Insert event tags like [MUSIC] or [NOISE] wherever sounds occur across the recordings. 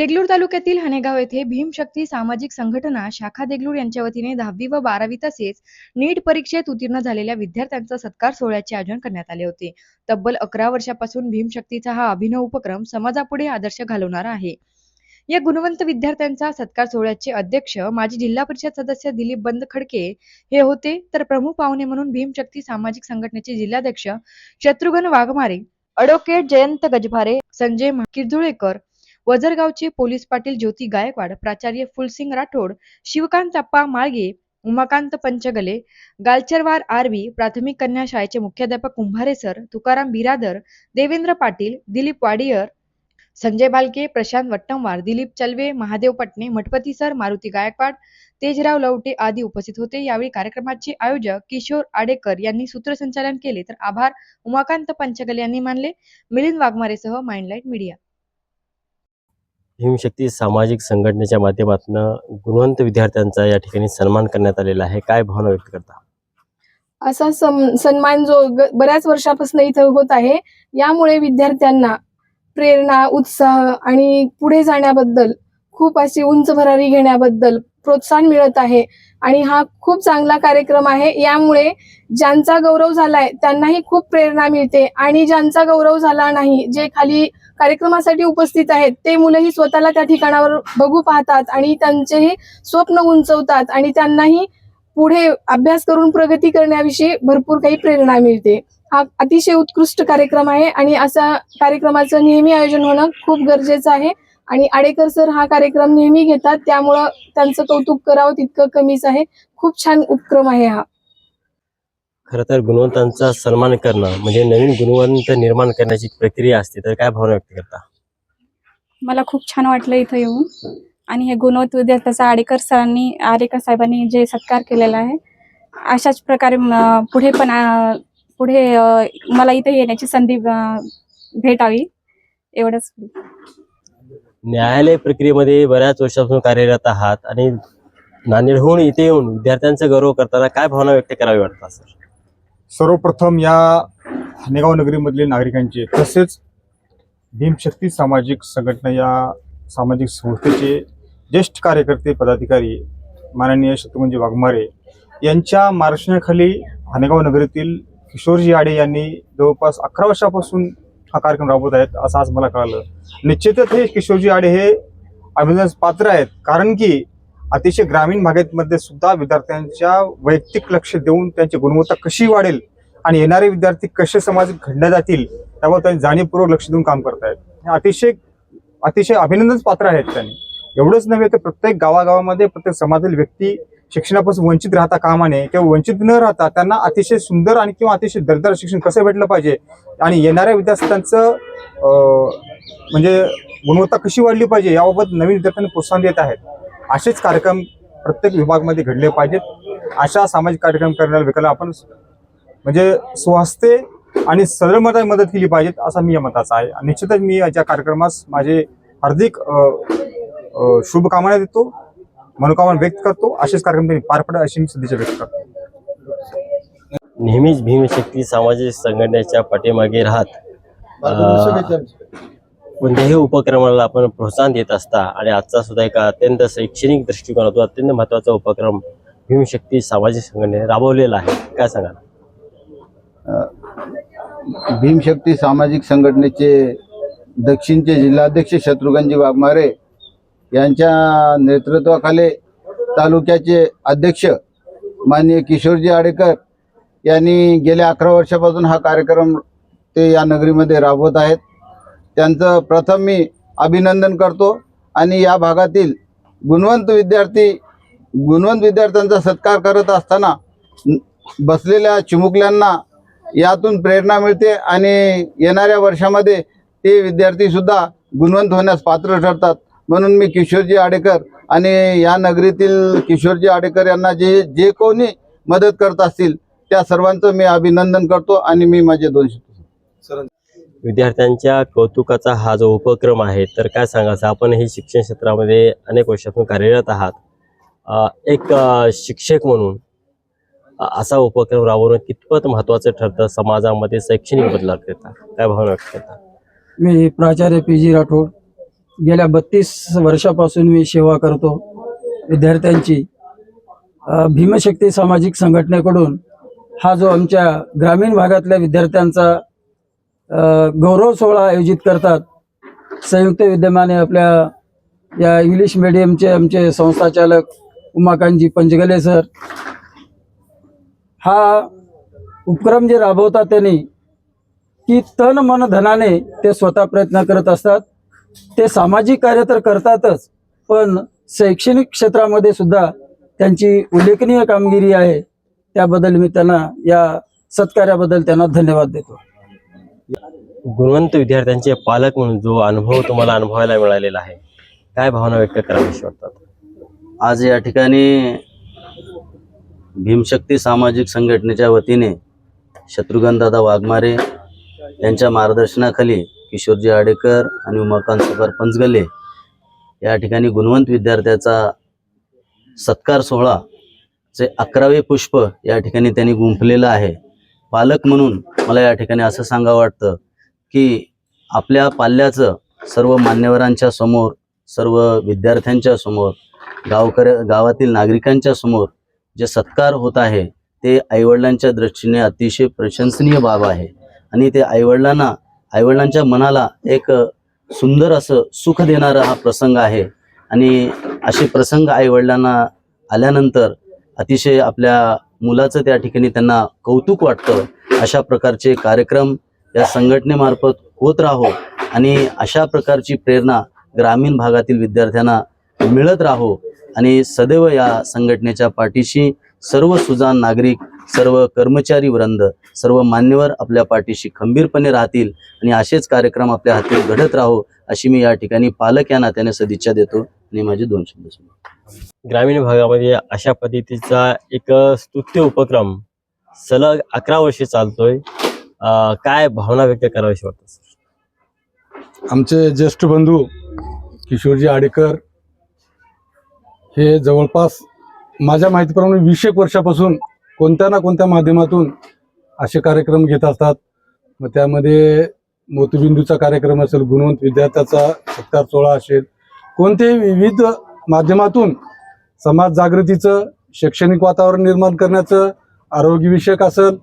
देगलूर तालुक्यातील हनेगाव येथे भीमशक्ती सामाजिक संघटना शाखा देगलूर यांच्या वतीने दहावी व बारावी तसेच नीट परीक्षेत उत्तीर्ण झालेल्या विद्यार्थ्यांचा सत्कार सोहळ्याचे आयोजन करण्यात आले होते. तब्बल अकरा वर्षापासून भीमशक्तीचा हा अभिनव उपक्रम समाजापुढे आदर्श घालवणारा आहे. या गुणवंत विद्यार्थ्यांचा सत्कार सोहळ्याचे अध्यक्ष माजी जिल्हा परिषद सदस्य दिलीप बंद खडके हे होते. तर प्रमुख पाहुणे म्हणून भीमशक्ती सामाजिक संघटनेचे जिल्हाध्यक्ष शत्रुघ्न वाघमारे अडोकेट जयंत गजभारे संजय किर्जुळेकर वजरगावचे पोलीस पाटील ज्योती गायकवाड प्राचार्य फुलसिंग राठोड शिवकांत अप्पा माळगे उमाकांत पंचगले गालचरवार आरबी प्राथमिक कन्या शाळेचे मुख्याध्यापक कुंभारे सर तुकाराम बिरादर देवेंद्र पाटील दिलीप वाडियर संजय बालके प्रशांत वट्टमवार दिलीप चलवे महादेव पटणे मठपती सर मारुती गायकवाड तेजराव लवटे आदी उपस्थित होते. यावेळी कार्यक्रमाचे आयोजक किशोर आडेकर यांनी सूत्रसंचालन केले. तर आभार उमाकांत पंचगले यांनी मानले. मिलिंद वाघमारेसह माइंडलाईट मीडिया. भीमशक्ती सामाजिक संघटनेच्या माध्यमातून गुणवंत विद्यार्थ्यांचा या ठिकाणी सन्मान करण्यात आलेला आहे. काय भावना व्यक्त करता? असा सन्मान जो बऱ्याच वर्षापासून इथं होत आहे यामुळे विद्यार्थ्यांना प्रेरणा उत्साह आणि पुढे जाण्याबद्दल खूप अशी उंच भरारी घेण्याबद्दल प्रोत्साहन मिळत आहे आणि हा खूप चांगला कार्यक्रम आहे. यामुळे ज्यांचा गौरव झालाय त्यांनाही खूप प्रेरणा मिळते आणि ज्यांचा गौरव झाला नाही जे खाली कार्यक्रमासाठी उपस्थित आहेत. ते मुलंही स्वतःला त्या ठिकाणावर बघू पाहतात आणि त्यांचेही स्वप्न उंचवतात आणि त्यांनाही पुढे अभ्यास करून प्रगती करण्याविषयी भरपूर काही प्रेरणा मिळते. हा अतिशय उत्कृष्ट कार्यक्रम आहे आणि असा कार्यक्रमाचं नेहमी आयोजन होणं खूप गरजेचं आहे. आणि आडेकर सर हा कार्यक्रम नेहमी घेतात त्यामुळं त्यांचं कौतुक करावं तितकं कमीच आहे. खूप छान उपक्रम आहे हा. खरं तर गुणवंतांचा सन्मान करणं म्हणजे नवीन गुणवंत निर्माण करण्याची प्रक्रिया असते तर काय भावना व्यक्त करता? मला खूप छान वाटलं इथं येऊन. आणि हे गुणवंत विद्यार्थ्याचा आडेकर सरांनी आडेकर साहेबांनी जे सत्कार केलेला आहे अशाच प्रकारे पुढे पण पुढे मला इथे येण्याची संधी भेटावी. एवढंच. न्यायालय प्रक्रियेमध्ये बऱ्याच वर्षापासून कार्यरत आहात आणि नांदेडहून इथे येऊन विद्यार्थ्यांचा गौरव करताना काय भावना व्यक्त करावी वाटतात सर? सर्वप्रथम या हनेगाव नगरीमधील नागरिकांचे तसेच भीमशक्ती सामाजिक संघटना या सामाजिक संस्थेचे ज्येष्ठ कार्यकर्ते पदाधिकारी माननीय शत्रुघ्नजी वाघमारे यांच्या मार्गदर्शनाखाली हनेगाव नगरीतील किशोरजी आडे यांनी जवळपास अकरा वर्षापासून हा कार्यक्रम राबवत आहेत असं आज मला कळालं. निश्चितच हे किशोरजी आडे हे अभिनंदनास पात्र आहेत. कारण की अतिशय ग्रामीण भागामध्ये सुद्धा विद्यार्थ्यांच्या वैयक्तिक लक्ष देऊन त्यांची गुणवत्ता कशी वाढेल आणि येणारे विद्यार्थी कसे समाज घडण्यात जातील त्यावर त्यांनी जाणीवपूर्वक लक्ष देऊन काम करतायत. हे अतिशय अतिशय अभिनंदनच पात्र आहेत त्यांनी. एवढंच नव्हे तर प्रत्येक गावागावामध्ये प्रत्येक समाजातील व्यक्ती शिक्षणापासून वंचित राहता कामा नये किंवा वंचित न राहता त्यांना अतिशय सुंदर आणि किंवा अतिशय दर्दार शिक्षण कसं भेटलं पाहिजे आणि येणाऱ्या विद्यार्थ्यांचं म्हणजे गुणवत्ता कशी वाढली पाहिजे याबाबत नवीन विद्यार्थ्यांना प्रोत्साहन देत आहेत. असेच कार्यक्रम प्रत्येक विभागामध्ये घडले पाहिजेत. अशा सामाजिक कार्यक्रम करण्याला विकायला आपण म्हणजे स्वास्थ्य आणि सरळमताने मदत केली पाहिजेत असा मी या मताचा आहे. आणि निश्चितच मी याच्या कार्यक्रमास माझे हार्दिक शुभकामना देतो मनोकामना व्यक्त करतो. असेच कार्यक्रम त्यांनी पार पडा अशी मी सदिच्छा व्यक्त करतो. नेहमीच भीमशक्ती सामाजिक संघटनेच्या पाठीमागे राहत. कोणत्याही उपक्रमाला आपण प्रोत्साहन देत असता आणि आजचा सुद्धा एक अत्यंत शैक्षणिक दृष्टिकोनातून अत्यंत महत्त्वाचा उपक्रम भीमशक्ती सामाजिक संघटनेने राबवलेला आहे. काय सांगाल? भीमशक्ती सामाजिक संघटनेचे दक्षिणचे जिल्हाध्यक्ष शत्रुघ्नजी वाघमारे यांच्या नेतृत्वाखाली तालुक्याचे अध्यक्ष माननीय किशोरजी आडेकर यांनी गेल्या अकरा वर्षापासून हा कार्यक्रम ते या नगरीमध्ये राबवत आहेत. त्यांचं प्रथम मी अभिनंदन करतो. आणि या भागातील गुणवंत विद्यार्थी गुणवंत विद्यार्थ्यांचा सत्कार करत असताना बसलेल्या चिमुकल्यांना यातून प्रेरणा मिळते आणि येणाऱ्या वर्षामध्ये ते विद्यार्थीसुद्धा गुणवंत होण्यास पात्र ठरतात. म्हणून मी किशोरजी आडेकर आणि या नगरीतील किशोरजी आडेकर यांना जे जे कोणी मदत करत असतील त्या सर्वांचं मी अभिनंदन करतो आणि मी माझे दोन सर विद्यार्थ्यांच्या कौतुकाचा हा जो उपक्रम आहे तर काय सांगायचं? आपण हे शिक्षण क्षेत्रामध्ये अनेक वर्षातून कार्यरत आहात. एक शिक्षक म्हणून असा उपक्रम राबवणं कितपत महत्त्वाचं ठरतं? समाजामध्ये शैक्षणिक बदलाव करता काय भावना व्यक्त करता? मी प्राचार्य पी जी राठोड. गेल्या बत्तीस वर्षापासून मी सेवा करतो विद्यार्थ्यांची. भीमशक्ती सामाजिक संघटनेकडून हा जो आमच्या ग्रामीण भागातल्या विद्यार्थ्यांचा गौरव सोहळा आयोजित करतात. संयुक्त विद्यमाने आपल्या या इंग्लिश मिडियमचे आमचे संस्थाचालक उमाकांतजी पंचगले सर. हा उपक्रम जे राबवतात त्यांनी की तन मन धनाने ते स्वतः प्रयत्न करत असतात. ते सामाजिक कार्य तर करतातच पण शैक्षणिक क्षेत्रामध्ये सुद्धा त्यांची उल्लेखनीय कामगिरी आहे. त्याबद्दल मी त्यांना या सत्कार्याबद्दल त्यांना धन्यवाद देतो. गुणवंत विद्यार्थ्यांचे पालक म्हणून जो अनुभव तुम्हाला अनुभवायला मिळालेला आहे काय भावना व्यक्त करावीशी वाटतात? आज या ठिकाणी भीमशक्ती सामाजिक संघटनेच्या वतीने शत्रुघ्नदादा वाघमारे यांच्या मार्गदर्शनाखाली किशोरजी आडेकर आणि उमाकांत सुभार पंचगले या ठिकाणी गुणवंत विद्यार्थ्याचा सत्कार सोहळा चे अकरावे पुष्प या ठिकाणी त्यांनी गुंफलेलं आहे. पालक म्हणून मला या ठिकाणी असं सांगावं वाटतं की आपल्या पाल्याचं सर्व मान्यवरांच्या समोर सर्व विद्यार्थ्यांच्या समोर गावकर गावातील नागरिकांच्या समोर जे सत्कार होत आहे ते आईवडिलांच्या दृष्टीने अतिशय प्रशंसनीय बाब आहे. आणि ते आईवडिलांना आईवडिलांच्या मनाला एक सुंदर असं सुख देणारा हा प्रसंग आहे. आणि असे प्रसंग आईवडिलांना आल्यानंतर अतिशय आपल्या मुलाचं त्या ठिकाणी त्यांना कौतुक वाटतं. अशा प्रकारचे कार्यक्रम या संघटनेमार्फत होत राहो आणि अशा प्रकारची प्रेरणा ग्रामीण भागातील विद्यार्थ्यांना मिळत राहो आणि सदैव या संघटनेच्या पाठीशी सर्व सुजान नागरिक सर्व कर्मचारी वृंद सर्व मान्यवर आपल्या पाठीशी खंबीरपणे राहतील आणि असेच कार्यक्रम आपल्या हाती घडत राहो अशी मी या ठिकाणी पालक या नात्याने सदिच्छा देतो आणि माझे दोन शब्द ग्रामीण भागामध्ये अशा पद्धतीचा एक स्तुत्य उपक्रम सलग अकरा वर्षे चालतोय. काय भावना व्यक्त करावीशी वाटतात आमचे ज्येष्ठ बंधू किशोरजी आडेकर हे जवळपास माझ्या माहितीप्रमाणे वीस एक वर्षापासून कोणत्या ना कोणत्या माध्यमातून असे कार्यक्रम घेत असतात. मग त्यामध्ये मोतीबिंदूचा कार्यक्रम असेल गुणवंत विद्यार्थ्याचा सत्कार सोहळा असेल कोणत्याही विविध माध्यमातून समाज जागृतीचं शैक्षणिक वातावरण निर्माण करण्याचं आरोग्यविषयक असेल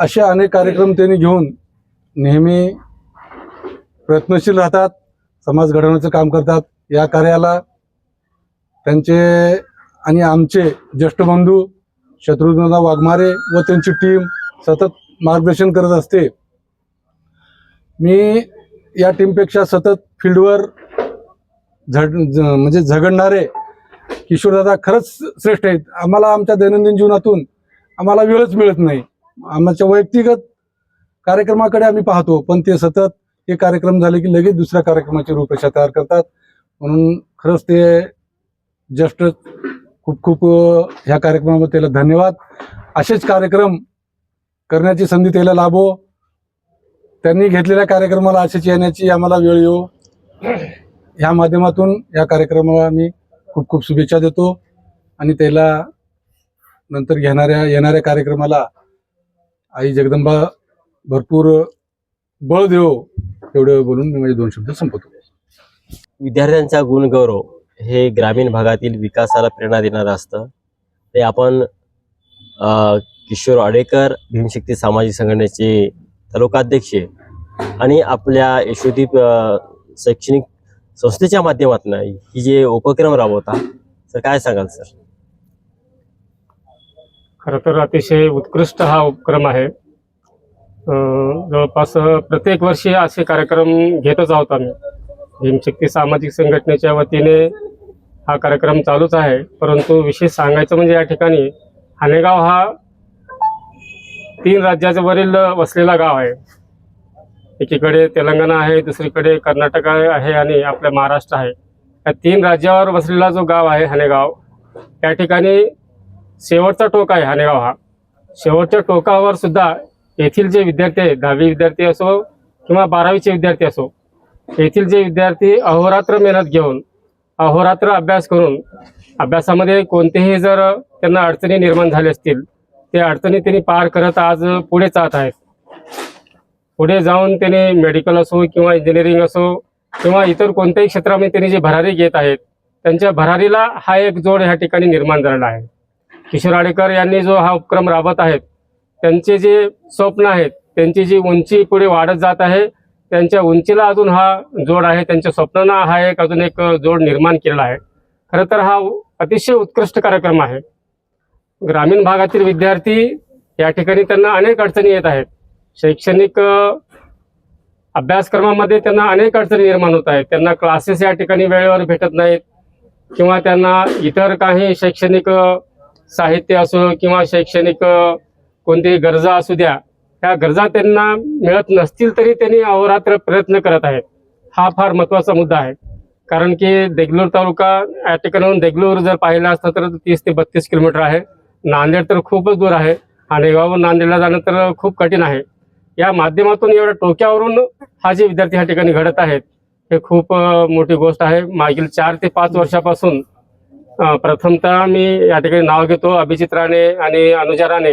असे अनेक कार्यक्रम त्यांनी घेऊन नेहमी प्रयत्नशील राहतात समाज घडवण्याचं काम करतात. या कार्याला त्यांचे आणि आमचे ज्येष्ठ बंधू शत्रुघ्नदा वाघमारे व त्यांची टीम सतत मार्गदर्शन करत असते. मी या टीमपेक्षा सतत फील्डवर झड म्हणजे झगडणारे किशोरदादा खरंच श्रेष्ठ आहेत. आम्हाला आमच्या दैनंदिन जीवनातून आम्हाला वेळच मिळत नाही. आमच्या वैयक्तिगत कार्यक्रमाकडे आम्ही पाहतो पण ते सतत हे कार्यक्रम झाले की लगेच दुसऱ्या कार्यक्रमाची रूपरेषा तयार करतात. म्हणून खरंच ते जस्ट खूप खूप ह्या कार्यक्रमामध्ये त्याला धन्यवाद. असेच कार्यक्रम करण्याची संधी त्याला लाभो. त्यांनी घेतलेल्या कार्यक्रमाला असेच येण्याची आम्हाला वेळ येऊ ह्या माध्यमातून या कार्यक्रमाला मी खूप खूप शुभेच्छा देतो. आणि त्याला नंतर घेणाऱ्या येणाऱ्या कार्यक्रमाला आई जगदंबा भरपूर बळ देव एवढं बोलून मी माझे दोन शब्द संपवतो. विद्यार्थ्यांचा गुणगौरव हे ग्रामीण भागातील विकासाला प्रेरणा देणारं असतं. ते आपण किशोर आडेकर भीमशक्ती सामाजिक संघटनेचे तालुकाध्यक्ष आणि आपल्या यशोदी शैक्षणिक संस्थेच्या माध्यमातून ही जे उपक्रम राबवता सर काय सांगाल सर? खरं तर अतिशय उत्कृष्ट हा उपक्रम आहे. जवळपास प्रत्येक वर्षी असे कार्यक्रम घेतच आहोत आम्ही. भीमशक्ती सामाजिक संघटनेच्या वतीने हा कार्यक्रम चालूच आहे. परंतु विशेष सांगायचं म्हणजे या ठिकाणी हानेगाव हा तीन राज्याच्या वरील वसलेला गाव आहे. एकीकडे तेलंगणा आहे दुसरीकडे कर्नाटक आहे आणि आपल्या महाराष्ट्र आहे. या तीन राज्यावर वसलेला जो गाव आहे हानेगाव त्या ठिकाणी शेवटचा टोक आहे हानेगाव हा. शेवटच्या टोकावर सुद्धा येथील जे विद्यार्थी आहेत दहावी विद्यार्थी असो किंवा बारावीचे विद्यार्थी असो येथील जे विद्यार्थी अहोरात्र मेहनत घेऊन अहोरात्र अभ्यास करून अभ्यासामध्ये कोणतेही जर त्यांना अडचणी निर्माण झाल्या असतील ते अडचणी त्यांनी पार करत आज पुढे जात आहेत. पुढे जाऊन त्याने मेडिकल असो किंवा इंजिनिअरिंग असो किंवा इतर कोणत्याही क्षेत्रामध्ये त्यांनी जे भरारी घेत आहेत त्यांच्या भरारीला हा एक जोड ह्या ठिकाणी निर्माण झालेला आहे. किशोर आडेकर यांनी जो हा उपक्रम राबवत आहेत त्यांचे जे स्वप्न आहेत त्यांची जी उंची पुढे वाढत जात आहे त्यांच्या उंचीला अजून हा जोड आहे त्यांच्या स्वप्नांना हा एक अजून एक जोड निर्माण केलेला आहे. खरं तर हा अतिशय उत्कृष्ट कार्यक्रम आहे. ग्रामीण भागातील विद्यार्थी या ठिकाणी त्यांना अनेक अडचणी येत आहेत. शैक्षणिक अभ्यासक्रमामध्ये त्यांना अनेक अडचणी निर्माण होत आहेत. त्यांना क्लासेस या ठिकाणी वेळेवर भेटत नाहीत किंवा त्यांना इतर काही शैक्षणिक साहित्य असो किंवा शैक्षणिक कोणती कोणतीही गरजा असू द्या त्या गरजा त्यांना मिळत नसतील तरी त्यांनी अहोरात्र प्रयत्न करत आहेत. हा फार महत्त्वाचा मुद्दा आहे. कारण की देगलूर तालुका या ठिकाणाहून देगलूर जर पाहिला असतं तर तीस ते बत्तीस किलोमीटर आहे. नांदेड तर खूपच दूर आहे आणि हानेगावहून नांदेडला जाणं तर खूप कठीण आहे. या माध्यमातून एवढ्या टोक्यावरून हा जे विद्यार्थी ह्या ठिकाणी घडत आहेत हे खूप मोठी गोष्ट आहे. मागील चार ते पाच वर्षापासून प्रथमतः मी या ठिकाणी नाव घेतो अभिजित राणे आणि अनुजा राणे.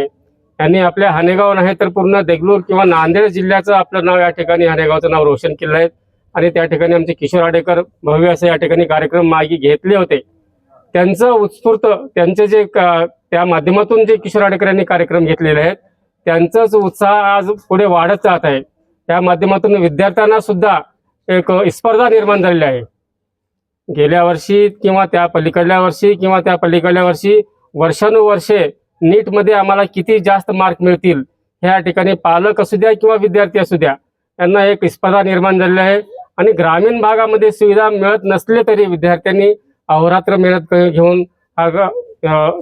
यांनी आपल्या हानेगाव नाही तर पूर्ण देगलूर किंवा नांदेड जिल्ह्याचं आपलं नाव या ठिकाणी हानेगावचं नाव रोशन केलं आहे. आणि त्या ठिकाणी आमचे किशोर आडेकर भव्य असे या ठिकाणी कार्यक्रम मागे घेतले होते. त्यांचं उत्स्फूर्त त्यांचे जे त्या माध्यमातून जे किशोर आडेकर यांनी कार्यक्रम घेतलेले आहेत त्यांचाच उत्साह आज पुढे वाढत जात आहे. त्या माध्यमातून विद्यार्थ्यांना सुद्धा एक स्पर्धा निर्माण झालेली आहे. गेल्या वर्षी किंवा त्या पलीकडल्या वर्षी किंवा त्या पलीकडल्या वर्षी वर्षानुवर्षे नीटमध्ये आम्हाला किती जास्त मार्क मिळतील? ह्या ठिकाणी पालक असू द्या किंवा विद्यार्थी असू द्या यांना एक स्पर्धा निर्माण झालेली आहे. आणि ग्रामीण भागामध्ये सुविधा मिळत नसले तरी विद्यार्थ्यांनी अहोरात्र मेहनत घेऊन हा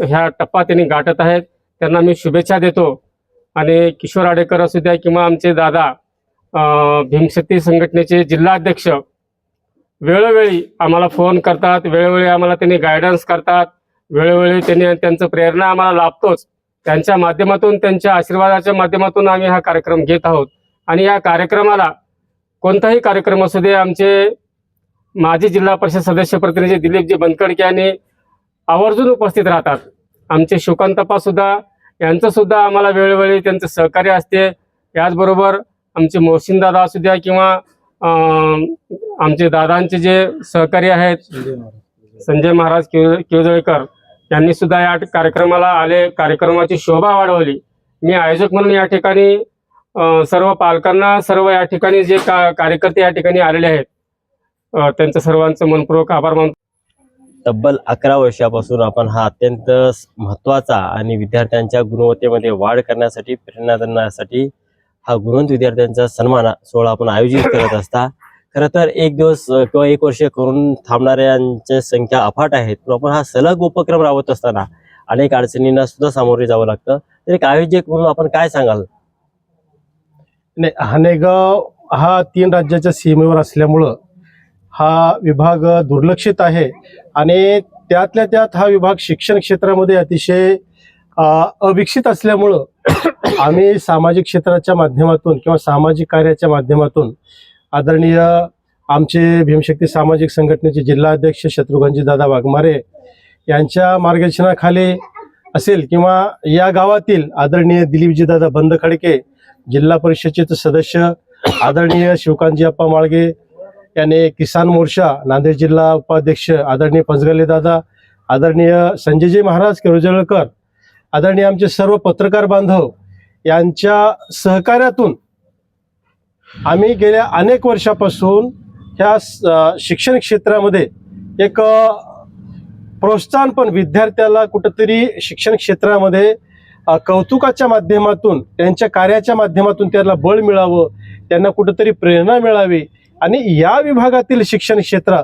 ह्या टप्पा त्यांनी गाठत आहेत. त्यांना मी शुभेच्छा देतो. आणि किशोर आडेकर असू द्या किंवा आमचे दादा भीमशक्ती संघटनेचे जिल्हाध्यक्ष वेळोवेळी आम्हाला फोन करतात वेळोवेळी आम्हाला त्यांनी गायडन्स करतात वेळोवेळी त्यांनी त्यांचं प्रेरणा आम्हाला लाभतोच. त्यांच्या माध्यमातून त्यांच्या आशीर्वादाच्या माध्यमातून आम्ही हा कार्यक्रम घेत आहोत. आणि या कार्यक्रमाला कोणताही कार्यक्रम असू दे आमचे माजी जिल्हा परिषद सदस्य प्रतिनिधी दिलीपजी बनकडके यांनी आवर्जून उपस्थित राहतात. आमचे शिवकांतप्पा सुद्धा यांचं सुद्धा आम्हाला वेळोवेळी त्यांचं सहकार्य असते. याचबरोबर आमचे मोहसिन दादा असू द्या किंवा आमचे दादांचे जे सहकारी आहेत संजय महाराज किव किवजळकर यांनी सुद्धा या कार्यक्रमाला आले कार्यक्रमाची शोभा वाढवली. मी आयोजक म्हणून या ठिकाणी सर्व पालकांना सर्व या ठिकाणी जे का कार्यकर्ते या ठिकाणी आलेले आहेत त्यांचं सर्वांचं मनपूर्वक आभार मानतो. तब्बल अकरा वर्षापासून आपण हा अत्यंत महत्त्वाचा महत्त्वाचा आणि विद्यार्थ्यांच्या गुणवत्तेमध्ये वाढ करण्यासाठी प्रेरणा देण्यासाठी हा गुणवंत विद्यार्थ्यांचा सन्मान सोहळा आपण आयोजित [COUGHS] करत असता. खरं तर एक दिवस किंवा एक वर्ष करून थांबणाऱ्यांची संख्या अफाट आहेत. पण आपण हा सलग उपक्रम राबवत असताना अनेक अडचणींना सुद्धा सामोरे जावं लागतं. तर एक आयोजक म्हणून आपण काय सांगाल? नाही हानेगाव हा तीन राज्याच्या सीमेवर असल्यामुळं हा विभाग दुर्लक्षित आहे. आणि त्यातल्या त्यात हा विभाग शिक्षण क्षेत्रामध्ये अतिशय अविकसित असल्यामुळं आम्ही सामाजिक क्षेत्राच्या माध्यमातून किंवा सामाजिक कार्याच्या माध्यमातून आदरणीय आमचे भीमशक्ती सामाजिक संघटनेचे जिल्हाध्यक्ष शत्रुघ्नजी दादा वाघमारे यांच्या मार्गदर्शनाखाली असेल किंवा या गावातील आदरणीय दिलीपजी दादा बंद खडके जिल्हा परिषदेचे सदस्य आदरणीय शिवकांतजी अप्पा माळगे याने किसान मोर्चा नांदेड जिल्हा उपाध्यक्ष आदरणीय पंचगले दादा आदरणीय संजयजी महाराज केरोजळकर आदरणीय आमचे सर्व पत्रकार बांधव यांच्या सहकार्यातून आम्ही गेल्या अनेक वर्षापासून ह्या शिक्षण क्षेत्रामध्ये एक प्रोत्साहन पण विद्यार्थ्याला कुठंतरी शिक्षण क्षेत्रामध्ये कौतुकाच्या माध्यमातून त्यांच्या कार्याच्या माध्यमातून त्याला बळ मिळावं त्यांना कुठंतरी प्रेरणा मिळावी आणि या विभागातील शिक्षण क्षेत्र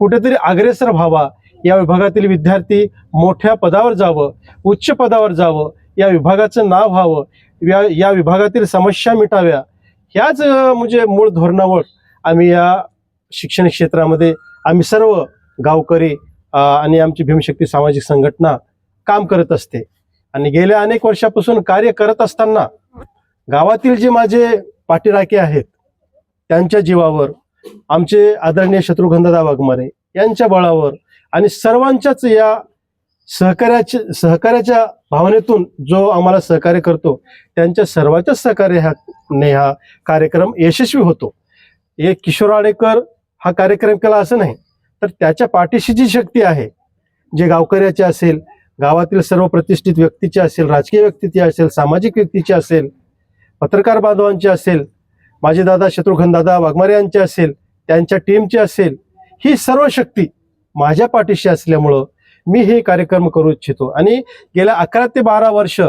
कुठेतरी अग्रेसर व्हावा या विभागातील विद्यार्थी मोठ्या पदावर जावं उच्च पदावर जावं या विभागाचं नाव व्हावं या या विभागातील समस्या मिटाव्या ह्याच म्हणजे मूळ धोरणावर आम्ही या शिक्षण क्षेत्रामध्ये आम्ही सर्व गावकरी आणि आमची भीमशक्ती सामाजिक संघटना काम करत असते. आणि गेल्या अनेक वर्षापासून कार्य करत असताना गावातील जे माझे पाठीराखे आहेत त्यांच्या जीवावर आमचे आदरणीय शत्रुघ्नदादा वाघमारे यांच्या बळावर आणि सर्वांच्याच या सहकार्याचे सहकार्याच्या भावनेतून जो आम्हाला सहकार्य करतो त्यांच्या सर्वांच्याच सहकार्य ह्या ने हा कार्यक्रम यशस्वी होतो. हे किशोर आडेकर हा कार्यक्रम केला असं नाही तर त्याच्या पाठीशी जी शक्ती आहे जे गावकऱ्याचे असेल गावातील सर्व प्रतिष्ठित व्यक्तीचे असेल राजकीय व्यक्तीचे असेल सामाजिक व्यक्तीचे असेल पत्रकार बांधवांचे असेल माझे दादा शत्रुघ्न दादा वाघमारे यांचे असेल त्यांच्या टीमची असेल ही सर्व शक्ती माझ्या पाठीशी असल्यामुळं मी हे कार्यक्रम करू इच्छितो. आणि गेल्या अकरा ते बारा वर्ष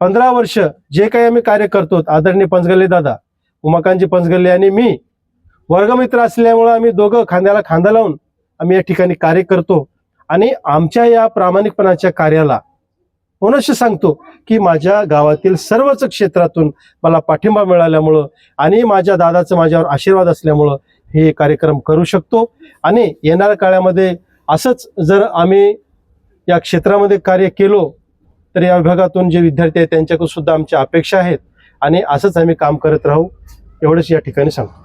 पंधरा वर्ष जे काही आम्ही कार्य करतो आदरणीय पंचगल्ले दादा उमाकांतजी पंचगल्ले आणि मी वर्गमित्र असल्यामुळं आम्ही दोघं खांद्याला खांदा लावून आम्ही या ठिकाणी कार्य करतो. आणि आमच्या या प्रामाणिकपणाच्या कार्याला पुनश्च सांगतो की माझ्या गावातील सर्वच क्षेत्रातून मला पाठिंबा मिळाल्यामुळं आणि माझ्या दादाचं माझ्यावर आशीर्वाद असल्यामुळं हे कार्यक्रम करू शकतो. आणि येणाऱ्या काळामध्ये असंच जर आम्ही या क्षेत्रामध्ये कार्य केलो तर या विभागातून जे विद्यार्थी आहेत त्यांच्याकडून सुद्धा आमच्या अपेक्षा आहेत. आणि असंच आम्ही काम करत राहू. एवढंच या ठिकाणी सांगतो.